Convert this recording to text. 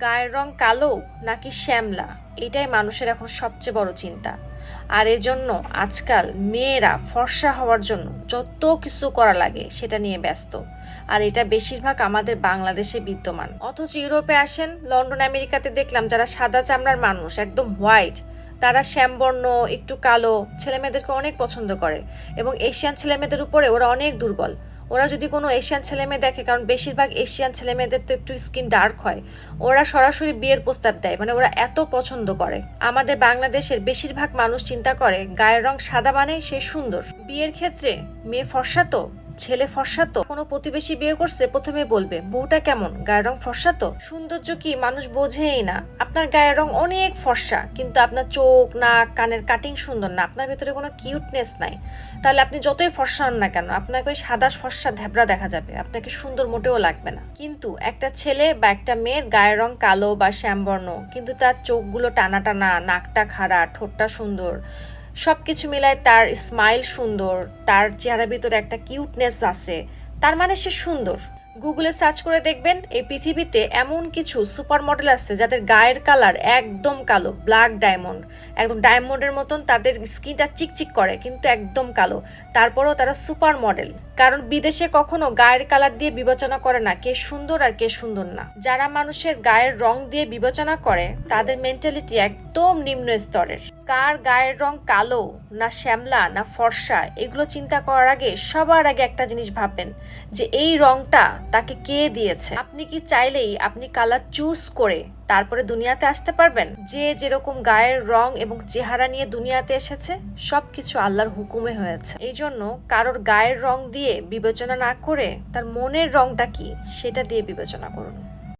গায়ের রং কালো নাকি শ্যামলা? এটাই মানুষের এখন সবচেয়ে বড় চিন্তা। আর এজন্য আজকাল মেয়েরা ফর্সা হওয়ার জন্য যত কিছু করা লাগে সেটা নিয়ে ব্যস্ত। আর এটা বেশিরভাগ আমাদের বাংলাদেশে বিদ্যমান। অথচ ইউরোপে আসেন, লন্ডন, আমেরিকাতে দেখলাম যারা সাদা চামড়ার মানুষ, একদম হোয়াইট, তারা শ্যামবর্ণ, একটু কালো ছেলেমেয়েদেরকে অনেক পছন্দ করে এবং এশিয়ান ছেলেমেয়েদের উপরে ওরা অনেক দুর্বল। ওরা যদি কোনো এশিয়ান ছেলে মেয়ে দেখে, কারণ বেশিরভাগ এশিয়ান ছেলে মেয়েদের তো একটু স্কিন ডার্ক হয়, ওরা সরাসরি বিয়ের প্রস্তাব দেয়। মানে ওরা এত পছন্দ করে। আমাদের বাংলাদেশের বেশিরভাগ মানুষ চিন্তা করে, গায়ের রং সাদা মানে সে সুন্দর। বিয়ের ক্ষেত্রে মেয়ে ফর্সা তো? ছেলে ফর্সা তো কোনো প্রতিবেশী বিয়ে করছে? প্রথমে বলবে, বউটা কেমন? গায়ের রং ফর্সা তো সৌন্দর্য কি? মানুষ বোঝেই না। আপনার গায়ের রং অনেক ফর্সা, কিন্তু আপনার চোখ, নাক, কানের কাটিং সুন্দর না। আপনার ভেতরে কোনো কিউটনেস নাই। তাহলে আপনি যতই ফর্সা হন না কেন, আপনাকে ওই সাদা ফর্সা ধ্যাবড়া দেখা যাবে। আপনাকে সুন্দর মোটেও লাগবে না। কিন্তু একটা ছেলে বা একটা মেয়ের গায়ের রং কালো বা শ্যামবর্ণ, কিন্তু তার চোখগুলো টানা টানা নাকটা খাড়া, ঠোঁটটা সুন্দর সব কিছু মিলায় তার স্মাইল সুন্দর, তার চেহারার ভিতরে একটা কিউটনেস আছে, তার মানে সে সুন্দর। গুগলে সার্চ করে দেখবেন, এই পৃথিবীতে এমন কিছু সুপার মডেল আছে যাদের গায়ের কালার একদম কালো ব্ল্যাক ডায়মন্ড একদম ডায়মন্ডের মতন তাদের স্কিনটা চিকচিক করে, কিন্তু একদম কালো। তারপরেও তারা সুপার মডেল কারণ বিদেশে কখনো গায়ের কালার দিয়ে বিবেচনা করে না, কে সুন্দর আর কে সুন্দর না। যারা মানুষের গায়ের রং দিয়ে বিবেচনা করে, তাদের মেন্টালিটি একদম নিম্ন স্তরের। কার গায়ের রং কালো, না শ্যামলা, না ফর্সা, এগুলো চিন্তা করার আগে সবার আগে একটা জিনিস ভাববেন, যে এই রংটা তাকে কে দিয়েছে? আপনি কি চাইলেই আপনি কালার চুজ করে তারপরে দুনিয়াতে আসতে পারবেন? যে যেরকম গায়ের রং এবং চেহারা নিয়ে দুনিয়াতে এসেছে সব কিছু আল্লাহর হুকুমে হয়েছে। এই জন্য কারোর গায়ের রং দিয়ে বিবেচনা না করে তার মনের রংটা কি, সেটা দিয়ে বিবেচনা করুন।